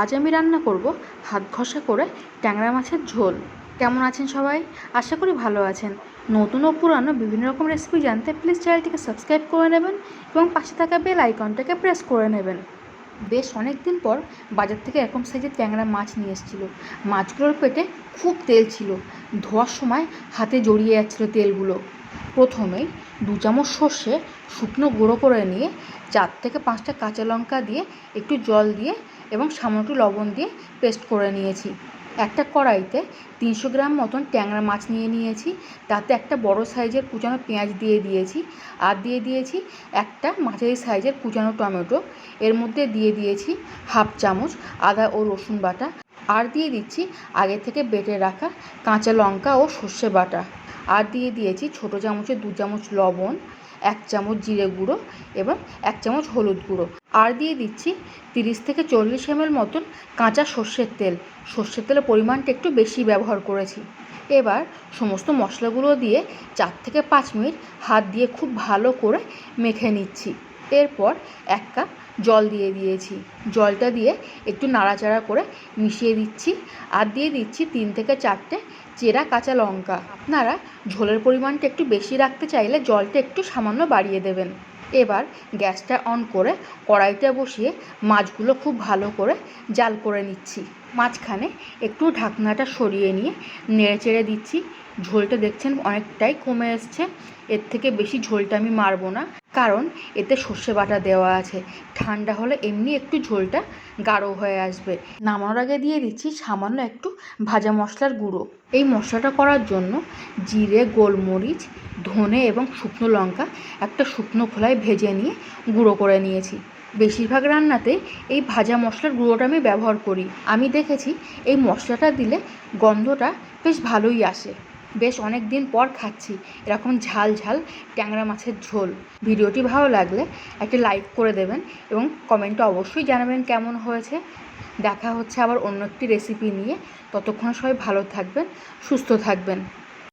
আজ আমি রান্না করব হাত ঘষা করে ট্যাংরা মাছের ঝোল। কেমন আছেন সবাই? আশা করি ভালো আছেন। নতুন ও পুরানো বিভিন্ন রকম রেসিপি জানতে প্লিজ চ্যানেলটিকে সাবস্ক্রাইব করে নেবেন এবং পাশে থাকা বেল আইকনটাকে প্রেস করে নেবেন। বেশ অনেক দিন পর বাজার থেকে এরকম সাইজের ট্যাংরা মাছ নিয়ে এসেছিল। মাছগুলোর পেটে খুব তেল ছিল। ধোয়ার সময় হাতে জড়িয়ে যাচ্ছিল তেলগুলো। প্রথমেই দু চামচ সর্ষে শুকনো গুঁড়ো করে নিয়ে চার থেকে পাঁচটা কাঁচা লঙ্কা দিয়ে একটু জল দিয়ে এবং সামান্য একটু লবণ দিয়ে পেস্ট করে নিয়েছি। একটা কড়াইতে তিনশো গ্রাম মতন ট্যাংরা মাছ নিয়ে নিয়েছি। তাতে একটা বড় সাইজের কুচানো পেঁয়াজ দিয়ে দিয়েছি। আর দিয়ে দিয়েছি একটা মাঝারি সাইজের কুচানো টমেটো। এর মধ্যে দিয়ে দিয়েছি হাফ চামচ আদা ও রসুন বাটা। আর দিয়ে দিচ্ছি আগে থেকে বেটে রাখা কাঁচা লঙ্কা ও সর্ষে বাটা। আর দিয়ে দিয়েছি ছোটো চামচে দু চামচ লবণ, এক চামচ জিরে গুঁড়ো এবং এক চামচ হলুদ গুঁড়ো। আর দিয়ে দিচ্ছি তিরিশ থেকে চল্লিশ এমএল মতন কাঁচা সর্ষের তেল। সর্ষের তেলের পরিমাণটা একটু বেশি ব্যবহার করেছি। এবার সমস্ত মশলাগুলো দিয়ে চার থেকে পাঁচ মিনিট হাত দিয়ে খুব ভালো করে মেখে নিচ্ছি। এরপর এক কাপ জল দিয়ে দিয়েছি। জলটা দিয়ে একটু নাড়াচাড়া করে মিশিয়ে দিচ্ছি আর দিয়ে দিচ্ছি তিন থেকে চারটে চেরা কাঁচা লঙ্কা। আপনারা ঝোলের পরিমাণটা একটু বেশি রাখতে চাইলে জলটা একটু সামান্য বাড়িয়ে দেবেন। এবার গ্যাসটা অন করে কড়াইতে বসিয়ে মাছগুলো খুব ভালো করে জাল করে নিচ্ছি। মাঝখানে একটু ঢাকনাটা সরিয়ে নিয়ে নেড়ে চেড়ে দিচ্ছি। ঝোলটা দেখছেন অনেকটাই কমে এসছে। এর থেকে বেশি ঝোলটা আমি মারবো না। কারণ এতে সর্ষে বাটা দেওয়া আছে। ঠান্ডা হলে এমনি একটু ঝোলটা গাঢ় হয়ে আসবে। নামানোর আগে দিয়ে দিচ্ছি সামান্য একটু ভাজা মশলার গুঁড়ো। এই মশলাটা করার জন্য জিরে, গোলমরিচ, ধনে এবং শুকনো লঙ্কা একটা শুকনো খোলায় ভেজে নিয়ে গুঁড়ো করে নিয়েছি। বেশিরভাগ রান্নাতে এই ভাজা মশলার গুঁড়োটা আমি ব্যবহার করি। আমি দেখেছি এই মশলাটা দিলে গন্ধটা বেশ ভালোই আসে। বেশ অনেক দিন পর খাচ্ছি। এরকম ঝাল ঝাল ট্যাংরা মাছের ঝোল। ভিডিওটি ভালো লাগলে একটি লাইক করে দেবেন এবং কমেন্টে অবশ্যই জানাবেন কেমন হয়েছে। দেখা হচ্ছে আবার অন্য একটি রেসিপি নিয়ে। ততক্ষণ সবাই ভালো থাকবেন, সুস্থ থাকবেন।